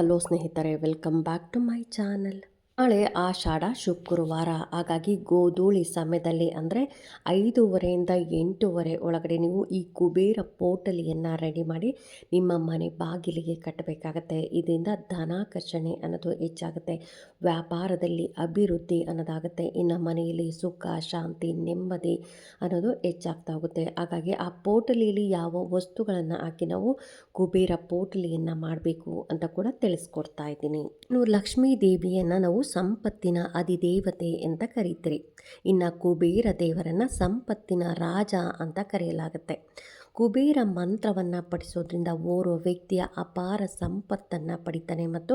Hello ಸ್ನೇಹಿತರೆ welcome back to my channel ನಾಳೆ ಆಷಾಢ ಶುಕ್ರವಾರ. ಹಾಗಾಗಿ ಗೋಧೂಳಿ ಸಮಯದಲ್ಲಿ ಅಂದರೆ ಐದೂವರೆಯಿಂದ ಎಂಟೂವರೆ ಒಳಗಡೆ ನೀವು ಈ ಕುಬೇರ ಪೋಟಲಿಯನ್ನು ರೆಡಿ ಮಾಡಿ ನಿಮ್ಮ ಮನೆ ಬಾಗಿಲಿಗೆ ಕಟ್ಟಬೇಕಾಗತ್ತೆ. ಇದರಿಂದ ಧನಾಕರ್ಷಣೆ ಅನ್ನೋದು ಹೆಚ್ಚಾಗುತ್ತೆ. ವ್ಯಾಪಾರದಲ್ಲಿ ಅಭಿವೃದ್ಧಿ ಅನ್ನೋದಾಗುತ್ತೆ. ಇನ್ನು ಮನೆಯಲ್ಲಿ ಸುಖ, ಶಾಂತಿ, ನೆಮ್ಮದಿ ಅನ್ನೋದು ಹೆಚ್ಚಾಗ್ತಾ ಹೋಗುತ್ತೆ. ಹಾಗಾಗಿ ಆ ಪೋಟಲಿಯಲ್ಲಿ ಯಾವ ವಸ್ತುಗಳನ್ನು ಹಾಕಿ ನಾವು ಕುಬೇರ ಪೋಟಲಿಯನ್ನು ಮಾಡಬೇಕು ಅಂತ ಕೂಡ ತಿಳಿಸ್ಕೊಡ್ತಾ ಇದ್ದೀನಿ. ಇನ್ನು ಲಕ್ಷ್ಮೀ ದೇವಿಯನ್ನು ನಾವು ಸಂಪತ್ತಿನ ಅಧಿದೇವತೆ ಅಂತ ಕರೀತೀರಿ. ಇನ್ನು ಕುಬೇರ ದೇವರನ್ನು ಸಂಪತ್ತಿನ ರಾಜ ಅಂತ ಕರೆಯಲಾಗುತ್ತೆ. ಕುಬೇರ ಮಂತ್ರವನ್ನು ಪಡಿಸೋದ್ರಿಂದ ಓರ್ವ ವ್ಯಕ್ತಿಯ ಅಪಾರ ಸಂಪತ್ತನ್ನು ಪಡಿತಾನೆ ಮತ್ತು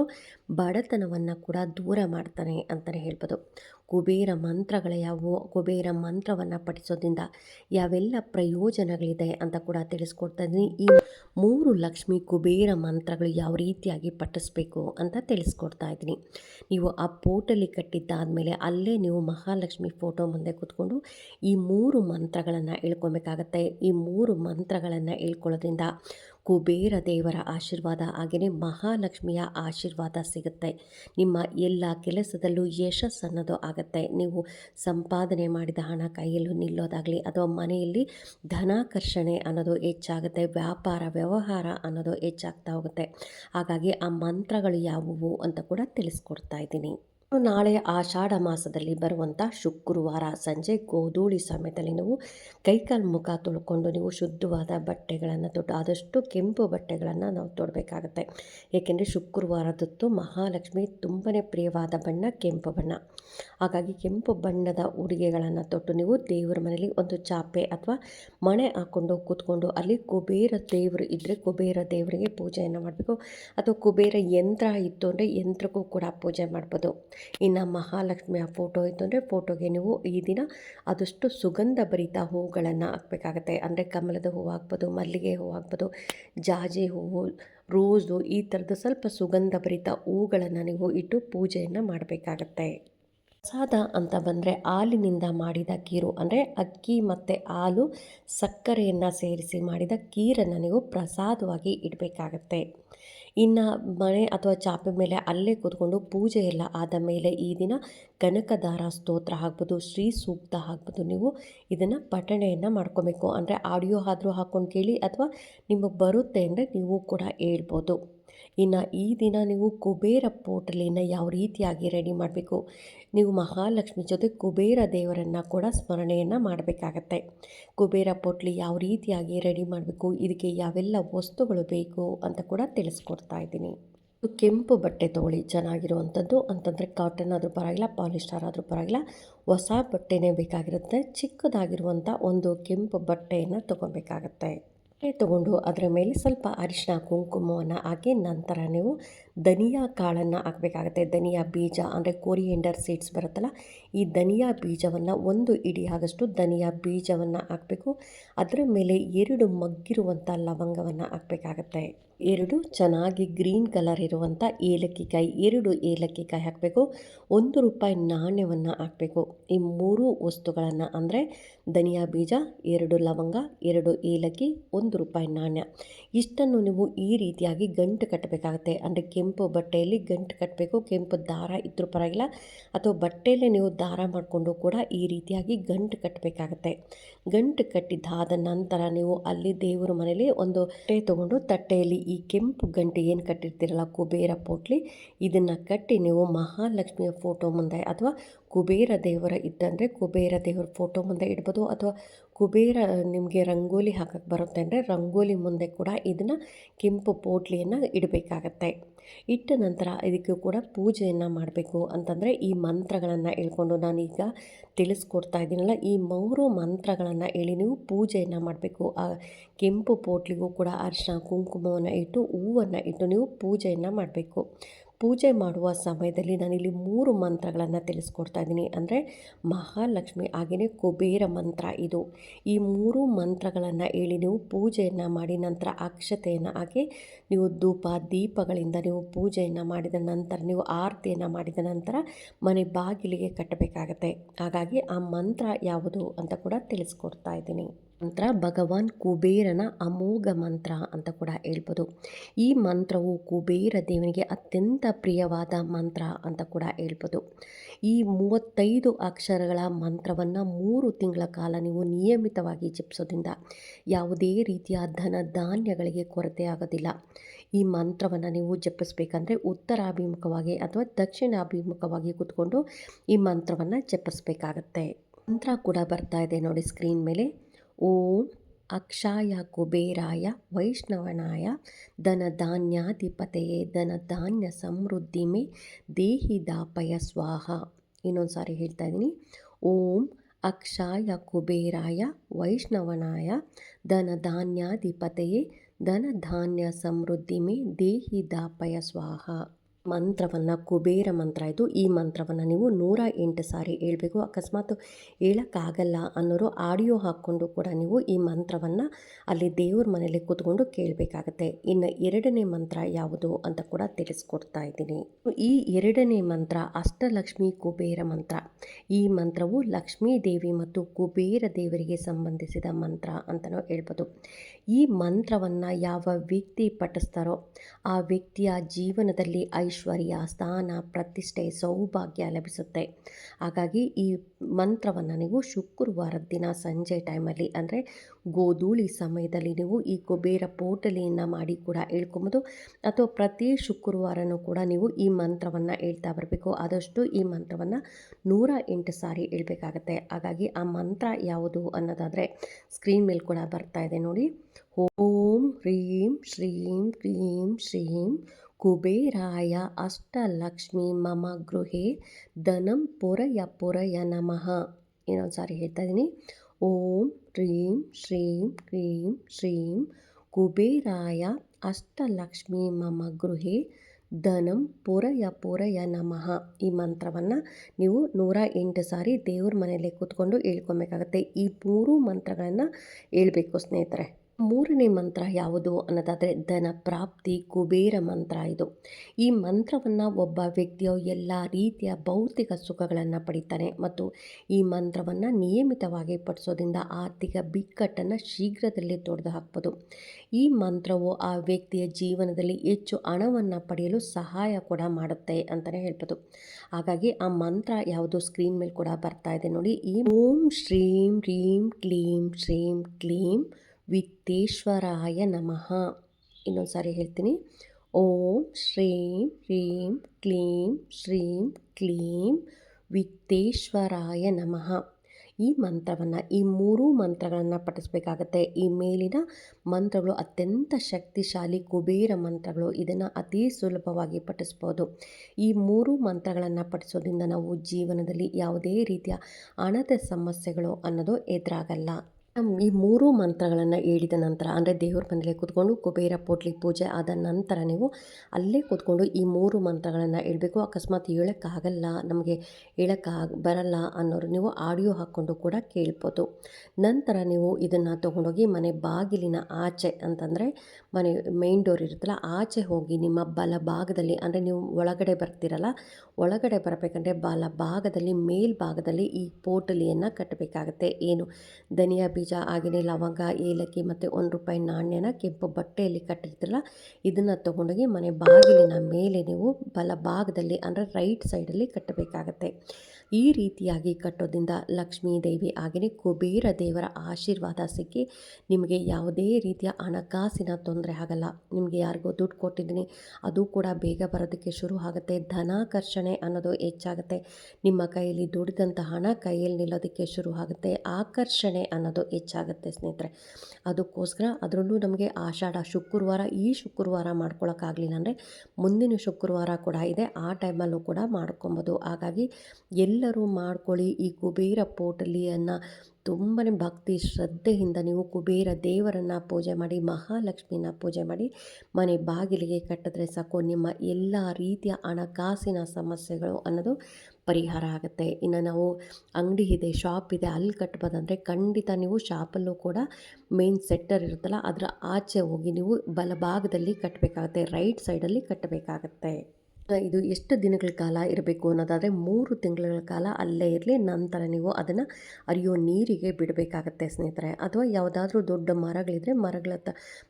ಬಡತನವನ್ನು ಕೂಡ ದೂರ ಮಾಡ್ತಾನೆ ಅಂತಲೇ ಹೇಳ್ಬೋದು. ಕುಬೇರ ಮಂತ್ರಗಳ ಯಾವುವು? ಕುಬೇರ ಮಂತ್ರವನ್ನು ಪಠಿಸೋದ್ರಿಂದ ಯಾವೆಲ್ಲ ಪ್ರಯೋಜನಗಳಿದೆ ಅಂತ ಕೂಡ ತಿಳಿಸ್ಕೊಡ್ತಾ ಇದ್ದೀನಿ. ಈ ಮೂರು ಲಕ್ಷ್ಮಿ ಕುಬೇರ ಮಂತ್ರಗಳು ಯಾವ ರೀತಿಯಾಗಿ ಪಠಿಸ್ಬೇಕು ಅಂತ ತಿಳಿಸ್ಕೊಡ್ತಾ ಇದ್ದೀನಿ. ನೀವು ಆ ಪೋಟಲಿ ಕಟ್ಟಿದ್ದಾದಮೇಲೆ ಅಲ್ಲೇ ನೀವು ಮಹಾಲಕ್ಷ್ಮಿ ಫೋಟೋ ಮುಂದೆ ಕೂತ್ಕೊಂಡು ಈ ಮೂರು ಮಂತ್ರಗಳನ್ನು ಹೇಳ್ಕೊಬೇಕಾಗತ್ತೆ. ಈ ಮೂರು ಮಂತ್ರಗಳನ್ನು ಹೇಳ್ಕೊಳ್ಳೋದ್ರಿಂದ ಕುಬೇರ ದೇವರ ಆಶೀರ್ವಾದ ಹಾಗೆಯೇ ಮಹಾಲಕ್ಷ್ಮಿಯ ಆಶೀರ್ವಾದ ಸಿಗುತ್ತೆ. ನಿಮ್ಮ ಎಲ್ಲ ಕೆಲಸದಲ್ಲೂ ಯಶಸ್ಸನ್ನೋದು ಆಗುತ್ತೆ. ನೀವು ಸಂಪಾದನೆ ಮಾಡಿದ ಹಣ ಕೈಯಲ್ಲೂ ನಿಲ್ಲೋದಾಗಲಿ ಅಥವಾ ಮನೆಯಲ್ಲಿ ಧನಾಕರ್ಷಣೆ ಅನ್ನೋದು ಹೆಚ್ಚಾಗುತ್ತೆ, ವ್ಯಾಪಾರ, ವ್ಯವಹಾರ ಅನ್ನೋದು ಹೆಚ್ಚಾಗ್ತಾ ಹೋಗುತ್ತೆ. ಹಾಗಾಗಿ ಆ ಮಂತ್ರಗಳು ಯಾವುವು ಅಂತ ಕೂಡ ತಿಳಿಸ್ಕೊಡ್ತಾ ಇದ್ದೀನಿ. ನಾಳೆ ಆಷಾಢ ಮಾಸದಲ್ಲಿ ಬರುವಂಥ ಶುಕ್ರವಾರ ಸಂಜೆ ಗೋಧೂಳಿ ಸಮಯದಲ್ಲಿ ನೀವು ಕೈಕಾಲು ಮುಖ ತೊಳ್ಕೊಂಡು ನೀವು ಶುದ್ಧವಾದ ಬಟ್ಟೆಗಳನ್ನು ತೊಟ್ಟು ಆದಷ್ಟು ಕೆಂಪು ಬಟ್ಟೆಗಳನ್ನು ನಾವು ತೊಡಬೇಕಾಗತ್ತೆ. ಏಕೆಂದರೆ ಶುಕ್ರವಾರದತ್ತು ಮಹಾಲಕ್ಷ್ಮಿ ತುಂಬಾ ಪ್ರಿಯವಾದ ಬಣ್ಣ ಕೆಂಪು ಬಣ್ಣ. ಹಾಗಾಗಿ ಕೆಂಪು ಬಣ್ಣದ ಉಡುಗೆಗಳನ್ನು ತೊಟ್ಟು ನೀವು ದೇವರ ಮನೆಯಲ್ಲಿ ಒಂದು ಚಾಪೆ ಅಥವಾ ಮಣೆ ಹಾಕ್ಕೊಂಡು ಕೂತ್ಕೊಂಡು ಅಲ್ಲಿ ಕುಬೇರ ದೇವರು ಇದ್ದರೆ ಕುಬೇರ ದೇವರಿಗೆ ಪೂಜೆಯನ್ನು ಮಾಡಬೇಕು. ಅಥವಾ ಕುಬೇರ ಯಂತ್ರ ಇತ್ತು ಅಂದರೆ ಯಂತ್ರಕ್ಕೂ ಕೂಡ ಪೂಜೆ ಮಾಡ್ಬೋದು. ಇನ್ನು ಮಹಾಲಕ್ಷ್ಮಿಯ ಫೋಟೋ ಇತ್ತು ಅಂದರೆ ಫೋಟೋಗೆ ನೀವು ಈ ದಿನ ಆದಷ್ಟು ಸುಗಂಧ ಭರಿತ ಹೂಗಳನ್ನು ಹಾಕಬೇಕಾಗತ್ತೆ. ಅಂದರೆ ಕಮಲದ ಹೂವು ಹಾಕ್ಬೋದು, ಮಲ್ಲಿಗೆ ಹೂವು ಹಾಕ್ಬೋದು, ಜಾಜಿ ಹೂವು ರೋಸು ಈ ಥರದ ಸ್ವಲ್ಪ ಸುಗಂಧ ಭರಿತ ಹೂಗಳನ್ನು ನೀವು ಇಟ್ಟು ಪೂಜೆಯನ್ನು ಮಾಡಬೇಕಾಗತ್ತೆ. ಪ್ರಸಾದ ಅಂತ ಬಂದರೆ ಹಾಲಿನಿಂದ ಮಾಡಿದ ಕೀರು. ಅಂದರೆ ಅಕ್ಕಿ ಮತ್ತು ಹಾಲು ಸಕ್ಕರೆಯನ್ನು ಸೇರಿಸಿ ಮಾಡಿದ ಕೀರನ್ನು ನೀವು ಪ್ರಸಾದವಾಗಿ ಇಡಬೇಕಾಗತ್ತೆ. ಇನ್ನು ಮನೆ ಅಥವಾ ಚಾಪೆ ಮೇಲೆ ಅಲ್ಲೇ ಕೂತ್ಕೊಂಡು ಪೂಜೆ ಎಲ್ಲ ಆದ ಮೇಲೆ ಈ ದಿನ ಕನಕದಾರ ಸ್ತೋತ್ರ ಆಗ್ಬೋದು, ಶ್ರೀ ಸೂಕ್ತ ಆಗ್ಬೋದು. ನೀವು ಇದನ್ನು ಪಠಣೆಯನ್ನು ಮಾಡ್ಕೋಬೇಕು. ಅಂದರೆ ಆಡಿಯೋ ಆದರೂ ಹಾಕ್ಕೊಂಡು ಕೇಳಿ ಅಥವಾ ನಿಮಗೆ ಬರುತ್ತೆ ಅಂದರೆ ನೀವು ಕೂಡ ಹೇಳ್ಬೋದು. ಇನ್ನು ಈ ದಿನ ನೀವು ಕುಬೇರ ಪೋಟಲಿನ ಯಾವ ರೀತಿಯಾಗಿ ರೆಡಿ ಮಾಡಬೇಕು? ನೀವು ಮಹಾಲಕ್ಷ್ಮಿ ಜೊತೆ ಕುಬೇರ ದೇವರನ್ನು ಕೂಡ ಸ್ಮರಣೆಯನ್ನು ಮಾಡಬೇಕಾಗತ್ತೆ. ಕುಬೇರ ಪೋಟ್ಲಿ ಯಾವ ರೀತಿಯಾಗಿ ರೆಡಿ ಮಾಡಬೇಕು? ಇದಕ್ಕೆ ಯಾವೆಲ್ಲ ವಸ್ತುಗಳು ಬೇಕು ಅಂತ ಕೂಡ ತಿಳಿಸ್ಕೊಡ್ತಾ ಇದ್ದೀನಿ. ಕೆಂಪು ಬಟ್ಟೆ ತೊಗೊಳ್ಳಿ ಚೆನ್ನಾಗಿರುವಂಥದ್ದು. ಅಂತಂದರೆ ಕಾಟನ್ ಆದರೂ ಪರವಾಗಿಲ್ಲ ಪಾಲಿಸ್ಟರ್ ಆದರೂ ಪರವಾಗಿಲ್ಲ. ಹೊಸ ಬಟ್ಟೆನೇ ಬೇಕಾಗಿರುತ್ತೆ. ಚಿಕ್ಕದಾಗಿರುವಂಥ ಒಂದು ಕೆಂಪು ಬಟ್ಟೆಯನ್ನು ತೊಗೊಬೇಕಾಗತ್ತೆ ತಗೊಂಡು ಅದರ ಮೇಲೆ ಸ್ವಲ್ಪ ಅರಿಶಿನ ಕುಂಕುಮವನ್ನು ಹಾಕಿ ನಂತರ ನೀವು ಧನಿಯಾ ಕಾಳನ್ನು ಹಾಕಬೇಕಾಗತ್ತೆ. ಧನಿಯಾ ಬೀಜ ಅಂದರೆ ಕೋರಿಯೆಂಡರ್ ಸೀಡ್ಸ್ ಬರುತ್ತಲ್ಲ, ಈ ಧನಿಯಾ ಬೀಜವನ್ನು ಒಂದು ಇಡಿ ಆಗಷ್ಟು ಧನಿಯಾ ಬೀಜವನ್ನು ಹಾಕಬೇಕು. ಅದರ ಮೇಲೆ ಎರಡು ಮಗ್ಗಿರುವಂಥ ಲವಂಗವನ್ನು ಹಾಕಬೇಕಾಗತ್ತೆ. ಎರಡು ಚೆನ್ನಾಗಿ ಗ್ರೀನ್ ಕಲರ್ ಇರುವಂಥ ಏಲಕ್ಕಿಕಾಯಿ, ಎರಡು ಏಲಕ್ಕಿಕಾಯಿ ಹಾಕಬೇಕು. ಒಂದು ರೂಪಾಯಿ ನಾಣ್ಯವನ್ನು ಹಾಕಬೇಕು. ಈ ಮೂರು ವಸ್ತುಗಳನ್ನು ಅಂದರೆ ಧನಿಯಾ ಬೀಜ, ಎರಡು ಲವಂಗ, ಎರಡು ಏಲಕ್ಕಿ, ಒಂದು ರೂಪಾಯಿ ನಾಣ್ಯ. ಇಷ್ಟನ್ನು ನೀವು ಈ ರೀತಿಯಾಗಿ ಗಂಟು ಕಟ್ಟಬೇಕಾಗತ್ತೆ. ಅಂದರೆ ಕೆಂಪು ಬಟ್ಟೆಯಲ್ಲಿ ಗಂಟು ಕಟ್ಟಬೇಕು ಕೆಂಪು ದಾರ ಇದ್ರೂ ಪರವಾಗಿಲ್ಲ. ಅಥವಾ ಬಟ್ಟೆಯಲ್ಲೇ ನೀವು ದಾರ ಮಾಡಿಕೊಂಡು ಕೂಡ ಈ ರೀತಿಯಾಗಿ ಗಂಟು ಕಟ್ಟಬೇಕಾಗತ್ತೆ ಗಂಟು ಕಟ್ಟಿದ್ದಾದ ನಂತರ ನೀವು ಅಲ್ಲಿ ದೇವರ ಮನೆಯಲ್ಲಿ ಒಂದು ತಟ್ಟೆ ತೊಗೊಂಡು ತಟ್ಟೆಯಲ್ಲಿ ಈ ಕೆಂಪು ಗಂಟು ಏನು ಕಟ್ಟಿರ್ತೀರಲ್ಲ, ಕುಬೇರ ಪೋಟ್ಲಿ, ಇದನ್ನು ಕಟ್ಟಿ ನೀವು ಮಹಾಲಕ್ಷ್ಮಿಯ ಫೋಟೋ ಮುಂದೆ ಅಥವಾ ಕುಬೇರ ದೇವರ ಇದ್ದಂದರೆ ಕುಬೇರ ದೇವರ ಫೋಟೋ ಮುಂದೆ ಇಡ್ಬೋದು ಅಥವಾ ಕುಬೇರ ನಿಮಗೆ ರಂಗೋಲಿ ಹಾಕಕ್ಕೆ ಬರುತ್ತೆ ಅಂದರೆ ರಂಗೋಲಿ ಮುಂದೆ ಕೂಡ ಇದನ್ನು ಕೆಂಪು ಪೋಟ್ಲಿಯನ್ನು ಇಡಬೇಕಾಗತ್ತೆ. ಇಟ್ಟ ನಂತರ ಇದಕ್ಕೂ ಕೂಡ ಪೂಜೆಯನ್ನು ಮಾಡಬೇಕು ಅಂತಂದರೆ ಈ ಮಂತ್ರಗಳನ್ನು ಹೇಳ್ಕೊಂಡು ನಾನೀಗ ತಿಳಿಸ್ಕೊಡ್ತಾ ಇದ್ದೀನಲ್ಲ, ಈ ಮೂರು ಮಂತ್ರಗಳನ್ನು ಹೇಳಿ ನೀವು ಪೂಜೆಯನ್ನು ಮಾಡಬೇಕು. ಆ ಕೆಂಪು ಪೋಟ್ಲಿಗೂ ಕೂಡ ಅರಿಶಿನ ಕುಂಕುಮವನ್ನು ಇಟ್ಟು ಹೂವನ್ನು ಇಟ್ಟು ನೀವು ಪೂಜೆಯನ್ನು ಮಾಡಬೇಕು. ಪೂಜೆ ಮಾಡುವ ಸಮಯದಲ್ಲಿ ನಾನಿಲ್ಲಿ ಮೂರು ಮಂತ್ರಗಳನ್ನು ತಿಳಿಸ್ಕೊಡ್ತಾ ಇದ್ದೀನಿ. ಅಂದರೆ ಮಹಾಲಕ್ಷ್ಮಿ ಹಾಗೆಯೇ ಕುಬೇರ ಮಂತ್ರ ಇದು. ಈ ಮೂರು ಮಂತ್ರಗಳನ್ನು ಹೇಳಿ ನೀವು ಪೂಜೆಯನ್ನು ಮಾಡಿ ನಂತರ ಅಕ್ಷತೆಯನ್ನು ಹಾಕಿ ನೀವು ಧೂಪ, ದೀಪಗಳಿಂದ ನೀವು ಪೂಜೆಯನ್ನು ಮಾಡಿದ ನಂತರ ನೀವು ಆರತಿಯನ್ನು ಮಾಡಿದ ನಂತರ ಮನೆ ಬಾಗಿಲಿಗೆ ಕಟ್ಟಬೇಕಾಗತ್ತೆ. ಹಾಗಾಗಿ ಆ ಮಂತ್ರ ಯಾವುದು ಅಂತ ಕೂಡ ತಿಳಿಸ್ಕೊಡ್ತಾ ಇದ್ದೀನಿ. ಮಂತ್ರ ಭಗವಾನ್ ಕುಬೇರನ ಅಮೋಘ ಮಂತ್ರ ಅಂತ ಕೂಡ ಹೇಳ್ಬೋದು. ಈ ಮಂತ್ರವು ಕುಬೇರ ದೇವನಿಗೆ ಅತ್ಯಂತ ಪ್ರಿಯವಾದ ಮಂತ್ರ ಅಂತ ಕೂಡ ಹೇಳ್ಬೋದು. ಈ ಮೂವತ್ತೈದು ಅಕ್ಷರಗಳ ಮಂತ್ರವನ್ನು ಮೂರು ತಿಂಗಳ ಕಾಲ ನೀವು ನಿಯಮಿತವಾಗಿ ಜಪಿಸೋದ್ರಿಂದ ಯಾವುದೇ ರೀತಿಯ ಧನ ಧಾನ್ಯಗಳಿಗೆ ಕೊರತೆ ಆಗೋದಿಲ್ಲ. ಈ ಮಂತ್ರವನ್ನು ನೀವು ಜಪಿಸ್ಬೇಕಂದ್ರೆ ಉತ್ತರಾಭಿಮುಖವಾಗಿ ಅಥವಾ ದಕ್ಷಿಣಾಭಿಮುಖವಾಗಿ ಕೂತ್ಕೊಂಡು ಈ ಮಂತ್ರವನ್ನು ಜಪಿಸ್ಬೇಕಾಗತ್ತೆ ಮಂತ್ರ ಕೂಡ ಬರ್ತಾ ಇದೆ ನೋಡಿ ಸ್ಕ್ರೀನ್ ಮೇಲೆ. ಓಂ ಅಕ್ಷಾಯ ಕುಬೇರಾಯ ವೈಷ್ಣವನಾಯ ಧನಧಾನ್ಯಾಧಿಪತೆಯೇ ಧನಧಾನ್ಯ ಸಮೃದ್ಧಿ ಮೇ, ದೇಹಿ ದಾಪಯ ಸ್ವಾಹ. ಇನ್ನೊಂದು ಸಾರಿ ಹೇಳ್ತಾ ಇದ್ದೀನಿ. ಓಂ ಅಕ್ಷಾಯ ಕುಬೇರಾಯ ವೈಷ್ಣವನಾಯ ಧನಧಾನ್ಯಾಧಿಪತೆಯೇ ಧನಧಾನ್ಯ ಸಮೃದ್ಧಿ ಮೇ, ದೇಹಿ ದಾಪಯ ಸ್ವಾಹ. ಮಂತ್ರವನ್ನು, ಕುಬೇರ ಮಂತ್ರ ಇದು. ಈ ಮಂತ್ರವನ್ನು ನೀವು ನೂರ ಎಂಟು ಸಾರಿ ಹೇಳಬೇಕು. ಅಕಸ್ಮಾತ್ ಹೇಳೋಕ್ಕಾಗಲ್ಲ ಅನ್ನೋರು ಆಡಿಯೋ ಹಾಕ್ಕೊಂಡು ಕೂಡ ನೀವು ಈ ಮಂತ್ರವನ್ನು ಅಲ್ಲಿ ದೇವ್ರ ಮನೇಲಿ ಕೂತ್ಕೊಂಡು ಕೇಳಬೇಕಾಗತ್ತೆ. ಇನ್ನು ಎರಡನೇ ಮಂತ್ರ ಯಾವುದು ಅಂತ ಕೂಡ ತಿಳಿಸ್ಕೊಡ್ತಾ ಇದ್ದೀನಿ. ಈ ಎರಡನೇ ಮಂತ್ರ ಅಷ್ಟಲಕ್ಷ್ಮಿ ಕುಬೇರ ಮಂತ್ರ. ಈ ಮಂತ್ರವು ಲಕ್ಷ್ಮೀ ದೇವಿ ಮತ್ತು ಕುಬೇರ ದೇವರಿಗೆ ಸಂಬಂಧಿಸಿದ ಮಂತ್ರ ಅಂತಲೂ ಹೇಳ್ಬೋದು. ಈ ಮಂತ್ರವನ್ನು ಯಾವ ವ್ಯಕ್ತಿ ಪಠಿಸ್ತಾರೋ ಆ ವ್ಯಕ್ತಿಯ ಜೀವನದಲ್ಲಿ ಐಶ್ವರ್ಯ, ಸ್ಥಾನ, ಪ್ರತಿಷ್ಠೆ, ಸೌಭಾಗ್ಯ ಲಭಿಸುತ್ತೆ. ಹಾಗಾಗಿ ಈ ಮಂತ್ರವನ್ನು ನೀವು ಶುಕ್ರವಾರದ ದಿನ ಸಂಜೆ ಟೈಮಲ್ಲಿ ಅಂದರೆ ಗೋಧೂಳಿ ಸಮಯದಲ್ಲಿ ನೀವು ಈ ಕುಬೇರ ಪೋಟಲಿಯನ್ನು ಮಾಡಿ ಕೂಡ ಹೇಳ್ಕೊಬೋದು. ಅಥವಾ ಪ್ರತಿ ಶುಕ್ರವಾರನೂ ಕೂಡ ನೀವು ಈ ಮಂತ್ರವನ್ನು ಹೇಳ್ತಾ ಬರಬೇಕು. ಆದಷ್ಟು ಈ ಮಂತ್ರವನ್ನು ನೂರ ಎಂಟು ಸಾರಿ ಹೇಳ್ಬೇಕಾಗತ್ತೆ. ಹಾಗಾಗಿ ಆ ಮಂತ್ರ ಯಾವುದು ಅನ್ನೋದಾದರೆ ಸ್ಕ್ರೀನ್ ಮೇಲೆ ಕೂಡ ಬರ್ತಾ ಇದೆ ನೋಡಿ. ಓಂ ಹ್ರೀಂ ಶ್ರೀಂ ಕ್ಲೀಂ ಶ್ರೀಂ ಕುಬೇರಾಯ ಅಷ್ಟಲಕ್ಷ್ಮಿ ಮಮ ಗೃಹೆ ಧನಂ ಪುರಯ ಪುರಯ ನಮಃ ಇನ್ನೊಂದು ಸಾರಿ ಹೇಳ್ತಾ ಇದ್ದೀನಿ ಓಂ ಹ್ರೀಂ ಶ್ರೀಂ ಕ್ಲೀಂ ಶ್ರೀಂ ಕುಬೇರಾಯ ಅಷ್ಟಲಕ್ಷ್ಮಿ ಮಮ ಗೃಹೆ ಧನಂ ಪುರಯ ಪುರಯ ನಮಃ ಈ ಮಂತ್ರವನ್ನು ನೀವು ನೂರ ಎಂಟು ಸಾರಿ ದೇವ್ರ ಮನೆಯಲ್ಲೇ ಕೂತ್ಕೊಂಡು ಹೇಳ್ಕೊಬೇಕಾಗತ್ತೆ. ಈ ಮೂರು ಮಂತ್ರಗಳನ್ನು ಹೇಳ್ಬೇಕು ಸ್ನೇಹಿತರೆ. ಮೂರನೇ ಮಂತ್ರ ಯಾವುದು ಅನ್ನೋದಾದರೆ ಧನ ಪ್ರಾಪ್ತಿ ಕುಬೇರ ಮಂತ್ರ ಇದು. ಈ ಮಂತ್ರವನ್ನು ಒಬ್ಬ ವ್ಯಕ್ತಿಯು ಎಲ್ಲ ರೀತಿಯ ಭೌತಿಕ ಸುಖಗಳನ್ನು ಪಡಿತಾನೆ ಮತ್ತು ಈ ಮಂತ್ರವನ್ನು ನಿಯಮಿತವಾಗಿ ಪಡಿಸೋದ್ರಿಂದ ಆರ್ಥಿಕ ಬಿಕ್ಕಟ್ಟನ್ನು ಶೀಘ್ರದಲ್ಲೇ ತೊಡೆದು ಹಾಕ್ಬೋದು. ಈ ಮಂತ್ರವು ಆ ವ್ಯಕ್ತಿಯ ಜೀವನದಲ್ಲಿ ಹೆಚ್ಚು ಹಣವನ್ನು ಪಡೆಯಲು ಸಹಾಯ ಕೂಡ ಮಾಡುತ್ತೆ ಅಂತಲೇ ಹೇಳ್ಬೋದು. ಹಾಗಾಗಿ ಆ ಮಂತ್ರ ಯಾವುದು ಸ್ಕ್ರೀನ್ ಮೇಲೆ ಕೂಡ ಬರ್ತಾ ಇದೆ ನೋಡಿ. ಈ ಓಂ ಶ್ರೀಂ, ರೀಂ, ಕ್ಲೀಂ, ಶ್ರೀಂ, ಕ್ಲೀಂ ವಿತ್ತೇಶ್ವರಾಯ ನಮಃ. ಇನ್ನೊಂದು ಸಾರಿ ಹೇಳ್ತೀನಿ. ಓಂ ಶ್ರೀಂ ಹ್ರೀಂ ಕ್ಲೀಂ ಶ್ರೀಂ ಕ್ಲೀಂ ವಿತ್ತೇಶ್ವರಾಯ ನಮಃ. ಈ ಮಂತ್ರವನ್ನು, ಈ ಮೂರೂ ಮಂತ್ರಗಳನ್ನು ಪಠಿಸಬೇಕಾಗತ್ತೆ. ಈ ಮೇಲಿನ ಮಂತ್ರಗಳು ಅತ್ಯಂತ ಶಕ್ತಿಶಾಲಿ ಕುಬೇರ ಮಂತ್ರಗಳು. ಇದನ್ನು ಅತಿ ಸುಲಭವಾಗಿ ಪಠಿಸ್ಬೋದು. ಈ ಮೂರು ಮಂತ್ರಗಳನ್ನು ಪಠಿಸೋದ್ರಿಂದ ನಾವು ಜೀವನದಲ್ಲಿ ಯಾವುದೇ ರೀತಿಯ ಹಣದ ಸಮಸ್ಯೆಗಳು ಅನ್ನೋದು ಎದುರಾಗಲ್ಲ. ಈ ಮೂರು ಮಂತ್ರಗಳನ್ನು ಹೇಳಿದ ನಂತರ, ಅಂದರೆ ದೇವ್ರ ಮನೇಲೆ ಕೂತ್ಕೊಂಡು ಕುಬೇರ, ಪೋಟ್ಲಿ ಪೂಜೆ ಆದ ನಂತರ ನೀವು ಅಲ್ಲೇ ಕೂತ್ಕೊಂಡು ಈ ಮೂರು ಮಂತ್ರಗಳನ್ನು ಹೇಳಬೇಕು. ಅಕಸ್ಮಾತ್ ಹೇಳೋಕ್ಕಾಗಲ್ಲ, ನಮಗೆ ಹೇಳೋಕ್ಕೆ ಬರಲ್ಲ ಅನ್ನೋರು ನೀವು ಆಡಿಯೋ ಹಾಕ್ಕೊಂಡು ಕೂಡ ಕೇಳ್ಬೋದು. ನಂತರ ನೀವು ಇದನ್ನು ತೊಗೊಂಡೋಗಿ ಮನೆ ಬಾಗಿಲಿನ ಆಚೆ ಅಂತಂದರೆ ಮನೆ ಮೇನ್ ಡೋರ್ ಇರುತ್ತಲ್ಲ, ಆಚೆ ಹೋಗಿ ನಿಮ್ಮ ಬಲ ಭಾಗದಲ್ಲಿ, ಅಂದರೆ ನೀವು ಒಳಗಡೆ ಬರ್ತೀರಲ್ಲ, ಒಳಗಡೆ ಬರಬೇಕಂದ್ರೆ ಬಲ ಭಾಗದಲ್ಲಿ, ಮೇಲ್ಭಾಗದಲ್ಲಿ ಈ ಪೋಟಲಿಯನ್ನು ಕಟ್ಟಬೇಕಾಗತ್ತೆ. ಏನು? ಧನಿಯಾ ಬೀಜ ಬೀಜ ಹಾಗೆಯೇ ಲವಂಗ, ಏಲಕ್ಕಿ ಮತ್ತು ಒಂದು ರೂಪಾಯಿ ನಾಣ್ಯನ ಕೆಂಪು ಬಟ್ಟೆಯಲ್ಲಿ ಕಟ್ಟಿರ್ತೀರಲ್ಲ, ಇದನ್ನು ತೊಗೊಂಡೋಗಿ ಮನೆ ಬಾಗಿಲಿನ ಮೇಲೆ ನೀವು ಬಲ ಭಾಗದಲ್ಲಿ ಅಂದರೆ ರೈಟ್ ಸೈಡಲ್ಲಿ ಕಟ್ಟಬೇಕಾಗತ್ತೆ. ಈ ರೀತಿಯಾಗಿ ಕಟ್ಟೋದ್ರಿಂದ ಲಕ್ಷ್ಮೀ ದೇವಿ ಹಾಗೆಯೇ ಕುಬೇರ ದೇವರ ಆಶೀರ್ವಾದ ಸಿಕ್ಕಿ ನಿಮಗೆ ಯಾವುದೇ ರೀತಿಯ ಹಣಕಾಸಿನ ತೊಂದರೆ ಆಗಲ್ಲ. ನಿಮಗೆ ಯಾರಿಗೋ ದುಡ್ಡು ಕೊಟ್ಟಿದ್ದೀನಿ, ಅದು ಕೂಡ ಬೇಗ ಬರೋದಕ್ಕೆ ಶುರು ಆಗುತ್ತೆ. ಧನಾಕರ್ಷಣೆ ಅನ್ನೋದು ಹೆಚ್ಚಾಗುತ್ತೆ. ನಿಮ್ಮ ಕೈಯಲ್ಲಿ ದುಡಿದಂಥ ಹಣ ಕೈಯಲ್ಲಿ ನಿಲ್ಲೋದಕ್ಕೆ ಶುರು ಆಗುತ್ತೆ. ಆಕರ್ಷಣೆ ಅನ್ನೋದು ಹೆಚ್ಚಾಗುತ್ತೆ ಸ್ನೇಹಿತರೆ. ಅದಕ್ಕೋಸ್ಕರ ಅದರಲ್ಲೂ ನಮಗೆ ಆಷಾಢ, ಶುಕ್ರವಾರ, ಈ ಶುಕ್ರವಾರ ಮಾಡ್ಕೊಳ್ಳೋಕ್ಕಾಗಲಿಲ್ಲ ಅಂದರೆ ಮುಂದಿನ ಶುಕ್ರವಾರ ಕೂಡ ಇದೆ. ಆ ಟೈಮಲ್ಲೂ ಕೂಡ ಮಾಡ್ಕೊಬೋದು. ಹಾಗಾಗಿ ಎಲ್ಲರೂ ಮಾಡ್ಕೊಳ್ಳಿ. ಈ ಕುಬೇರ ಪೋಟಲಿಯನ್ನು ತುಂಬಾ ಭಕ್ತಿ, ಶ್ರದ್ಧೆಯಿಂದ ನೀವು ಕುಬೇರ ದೇವರನ್ನು ಪೂಜೆ ಮಾಡಿ, ಮಹಾಲಕ್ಷ್ಮಿನ ಪೂಜೆ ಮಾಡಿ, ಮನೆ ಬಾಗಿಲಿಗೆ ಕಟ್ಟಿದ್ರೆ ಸಾಕು. ನಿಮ್ಮ ಎಲ್ಲ ರೀತಿಯ ಹಣಕಾಸಿನ ಸಮಸ್ಯೆಗಳು ಅನ್ನೋದು ಪರಿಹಾರ ಆಗುತ್ತೆ. ಇನ್ನು ನಾವು ಅಂಗಡಿ ಇದೆ ಶಾಪ್ ಇದೆ, ಅಲ್ಲಿ ಕಟ್ಬೋದಂದರೆ ಖಂಡಿತ ನೀವು ಶಾಪಲ್ಲೂ ಕೂಡ ಮೇನ್ ಸೆಟ್ಟರ್ ಇರುತ್ತಲ್ಲ, ಅದರ ಆಚೆ ಹೋಗಿ ನೀವು ಬಲಭಾಗದಲ್ಲಿ ಕಟ್ಟಬೇಕಾಗತ್ತೆ ರೈಟ್ ಸೈಡಲ್ಲಿ ಕಟ್ಟಬೇಕಾಗತ್ತೆ ಇದು ಎಷ್ಟು ದಿನಗಳ ಕಾಲ ಇರಬೇಕು ಅನ್ನೋದಾದರೆ ಮೂರು ತಿಂಗಳ ಕಾಲ ಅಲ್ಲೇ ಇರಲಿ, ನಂತರ ನೀವು ಅದನ್ನು ಅರಿಯೋ ನೀರಿಗೆ ಬಿಡಬೇಕಾಗತ್ತೆ ಸ್ನೇಹಿತರೆ. ಅಥವಾ ಯಾವುದಾದ್ರೂ ದೊಡ್ಡ ಮರಗಳಿದ್ರೆ ಮರಗಳ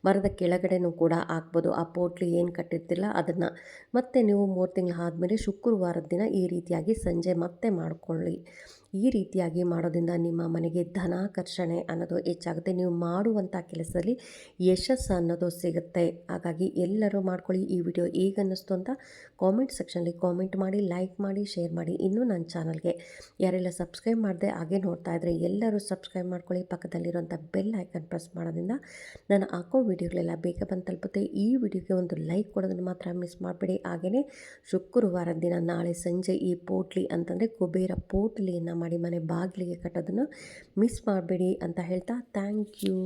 ಮರದ ಕೆಳಗಡೆನೂ ಕೂಡ ಹಾಕ್ಬೋದು. ಆ ಪೋಟ್ಲಿ ಏನು ಕಟ್ಟಿರ್ತಿಲ್ಲ ಅದನ್ನು. ಮತ್ತೆ ನೀವು ಮೂರು ತಿಂಗಳು ಆದಮೇಲೆ ಶುಕ್ರವಾರದ ದಿನ ಈ ರೀತಿಯಾಗಿ ಸಂಜೆ ಮತ್ತೆ ಮಾಡಿಕೊಳ್ಳಿ. ಈ ರೀತಿಯಾಗಿ ಮಾಡೋದ್ರಿಂದ ನಿಮ್ಮ ಮನೆಗೆ ಧನಾಕರ್ಷಣೆ ಅನ್ನೋದು ಹೆಚ್ಚಾಗುತ್ತೆ. ನೀವು ಮಾಡುವಂಥ ಕೆಲಸದಲ್ಲಿ ಯಶಸ್ಸು ಅನ್ನೋದು ಸಿಗುತ್ತೆ. ಹಾಗಾಗಿ ಎಲ್ಲರೂ ಮಾಡ್ಕೊಳ್ಳಿ ಈ ವಿಡಿಯೋ ಈಗ ಅನ್ನಿಸ್ತು ಅಂತ ಕಾಮೆಂಟ್ ಸೆಕ್ಷನಲ್ಲಿ ಕಾಮೆಂಟ್ ಮಾಡಿ ಲೈಕ್ ಮಾಡಿ ಶೇರ್ ಮಾಡಿ. ಇನ್ನೂ ನನ್ನ ಚಾನಲ್ಗೆ ಯಾರೆಲ್ಲ ಸಬ್ಸ್ಕ್ರೈಬ್ ಮಾಡಿದೆ ಹಾಗೆ ನೋಡ್ತಾ ಇದ್ದರೆ ಎಲ್ಲರೂ ಸಬ್ಸ್ಕ್ರೈಬ್ ಮಾಡ್ಕೊಳ್ಳಿ. ಪಕ್ಕದಲ್ಲಿರುವಂಥ ಬೆಲ್ ಐಕನ್ ಪ್ರೆಸ್ ಮಾಡೋದ್ರಿಂದ ನಾನು ಹಾಕೋ ವಿಡಿಯೋಗಳೆಲ್ಲ ಬೇಗ ಬಂದು ತಲುಪುತ್ತೆ. ಈ ವಿಡಿಯೋಗೆ ಒಂದು ಲೈಕ್ ಕೊಡೋದನ್ನು ಮಾತ್ರ ಮಿಸ್ ಮಾಡಬೇಡಿ. ಹಾಗೆಯೇ ಶುಕ್ರವಾರ ದಿನ ನಾಳೆ ಸಂಜೆ ಈ ಪೋಟ್ಲಿ ಅಂತಂದರೆ ಕುಬೇರ ಪೋಟ್ಲಿಯನ್ನು ಮಾಡಿ ಮನೆ ಬಾಗಿಲಿಗೆ ಕಟ್ಟೋದನ್ನು ಮಿಸ್ ಮಾಡಬೇಡಿ ಅಂತ ಹೇಳ್ತಾ ಥ್ಯಾಂಕ್ ಯು